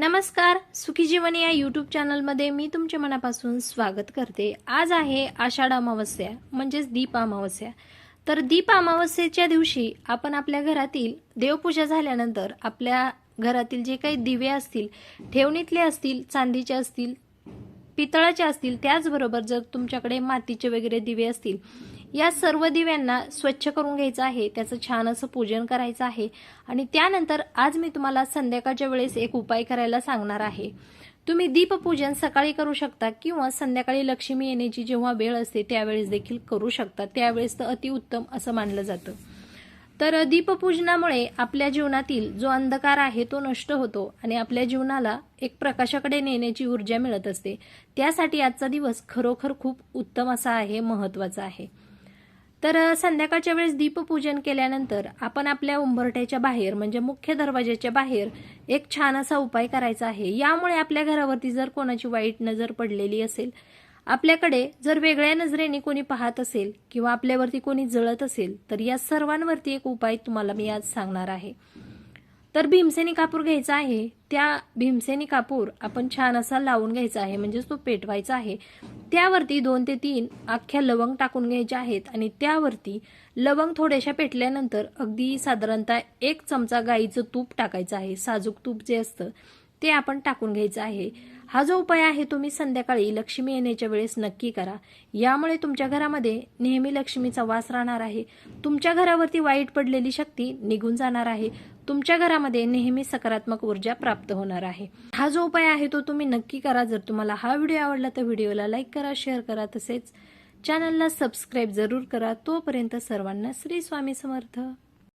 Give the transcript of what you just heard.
नमस्कार सुखी जीवन या यूट्यूब चॅनलमध्ये मी तुमच्या मनापासून स्वागत करते. आज आहे आषाढ अमावस्या म्हणजेच दीप अमावस्या. तर दीप अमावस्येच्या दिवशी आपण आपल्या घरातील देवपूजा झाल्यानंतर आपल्या घरातील जे काही दिवे असतील ठेवणीतले असतील चांदीचे असतील पितळाचे असतील त्याचबरोबर जर तुमच्याकडे मातीचे वगैरे दिवे असतील या सर्व दिव्यांना स्वच्छ करून घ्यायचं आहे त्याचं छान असं पूजन करायचं आहे. आणि त्यानंतर आज मी तुम्हाला संध्याकाळच्या वेळेस एक उपाय करायला सांगणार आहे. तुम्ही दीपपूजन सकाळी करू शकता किंवा संध्याकाळी लक्ष्मी येण्याची जेव्हा वेळ असते त्यावेळेस देखील करू शकता. त्यावेळेस तर अतिउत्तम असं मानलं जातं. तर दीपपूजनामुळे आपल्या जीवनातील जो अंधकार आहे तो नष्ट होतो आणि आपल्या जीवनाला एक प्रकाशाकडे नेण्याची ऊर्जा मिळत असते. त्यासाठी आजचा दिवस खरोखर खूप उत्तम असा आहे महत्त्वाचा आहे. तर संध्याकाळच्या वेळेस दीपपूजन केल्यानंतर आपण आपल्या उंबरठ्याच्या बाहेर म्हणजे मुख्य दरवाजाच्या बाहेर एक छान असा उपाय करायचा आहे. यामुळे आपल्या घरावरती जर कोणाची वाईट नजर पडलेली असेल आपल्याकडे जर वेगळ्या नजरेने कोणी पाहत असेल किंवा आपल्यावरती कोणी जळत असेल तर या सर्वांवरती एक उपाय तुम्हाला मी आज सांगणार आहे. तर भीमसेनी कापूर घ्यायचा आहे. त्या भीमसेनी कापूर आपण छान असा लावून घ्यायचा आहे म्हणजेच तो पेटवायचा आहे. त्यावरती दोन ते तीन अख्ख्या लवंग टाकून घ्यायच्या आहेत आणि त्यावरती लवंग थोड्याशा पेटल्यानंतर अगदी साधारणतः एक चमचा गाईचं तूप टाकायचं आहे. साजूक तूप जे असतं ते आपण टाकून घ्यायचं आहे. हा जो उपाय आहे तुम्ही संध्याकाळी लक्ष्मी येण्याच्या वेळेस नक्की करा. यामुळे तुमच्या घरामध्ये नेहमी लक्ष्मीचा वास राहणार आहे. तुमच्या घरावरती वाईट पडलेली शक्ती निघून जाणार आहे. तुमच्या घरामध्ये नेहमी सकारात्मक ऊर्जा प्राप्त होणार आहे. हा जो उपाय आहे तो तुम्ही नक्की करा. जर तुम्हाला हा व्हिडिओ आवडला तर व्हिडिओला लाईक करा शेअर करा तसेच चॅनलला सबस्क्राईब जरूर करा. तोपर्यंत सर्वांना श्री स्वामी समर्थ.